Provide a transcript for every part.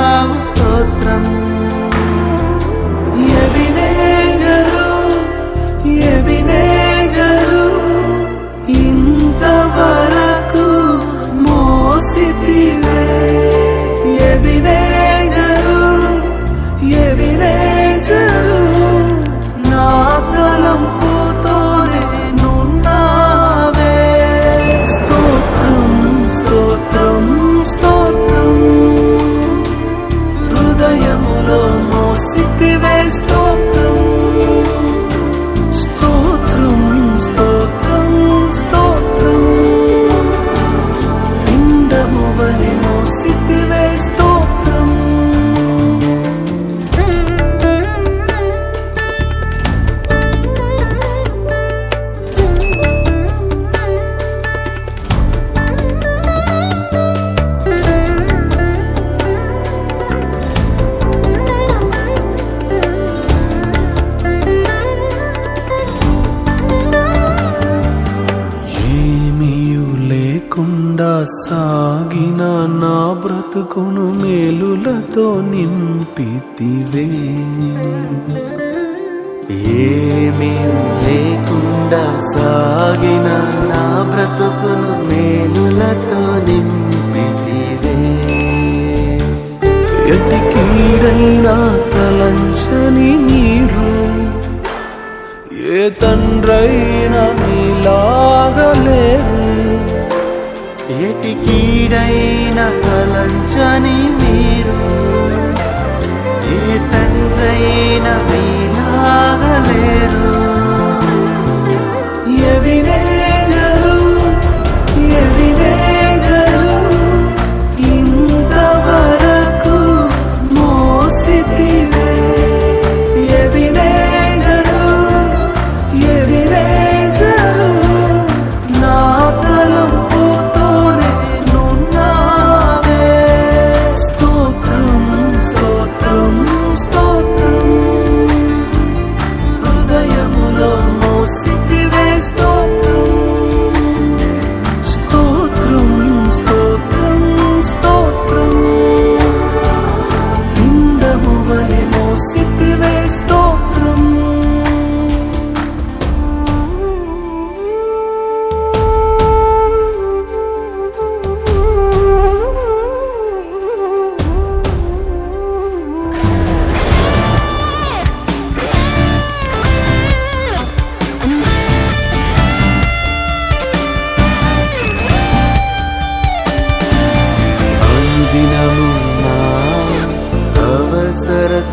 మోసావు స్తోత్రం. సాగిన నా బ్రతుకును మేలులతో నింపితివే. ఏమీ లేకుండా సాగిన నా బ్రతుకును మేలులతో నింపితివే. ఎట్టి తలంచని మీరు ఏ తండ్రైనా ఎటి కీడైన కలంచని మీరు ఏ తండ్రైన మీలాగలేరు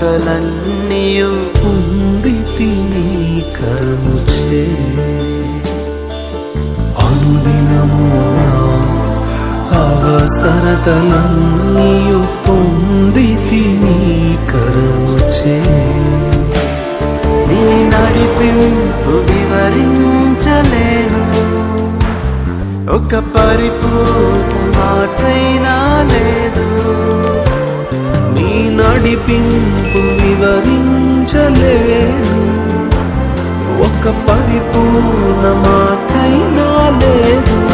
అవసరతలన్నీయు ఉంది తిని కరుచే అనుదినము నా అవసరతలన్నీయు పొంది తిని కరుచే నీ నడిపింపు వివరించలేను. ఒక పరిపూర్ణ మాటైనా పింపు వివరించలేను. ఒక పరిపూర్ణ మాటైనా లేదు.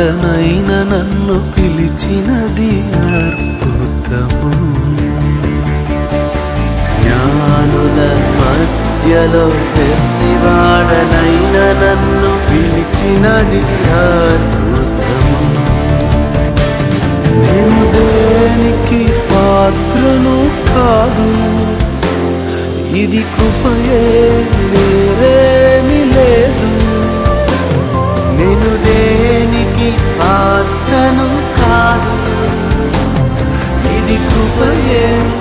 ఎక్కడనైనా నన్ను పిలిచినది అద్భుతము. జ్ఞానుల మధ్యలో పెళ్ళివాడనైనా నన్ను పిలిచినది అద్భుతము. నేను దేనికి పాత్రను కాదు ఇది కృపయే వేరేమి లేదు. నేను దేనికి పాత్రను కాదు. ఇది కృపయే.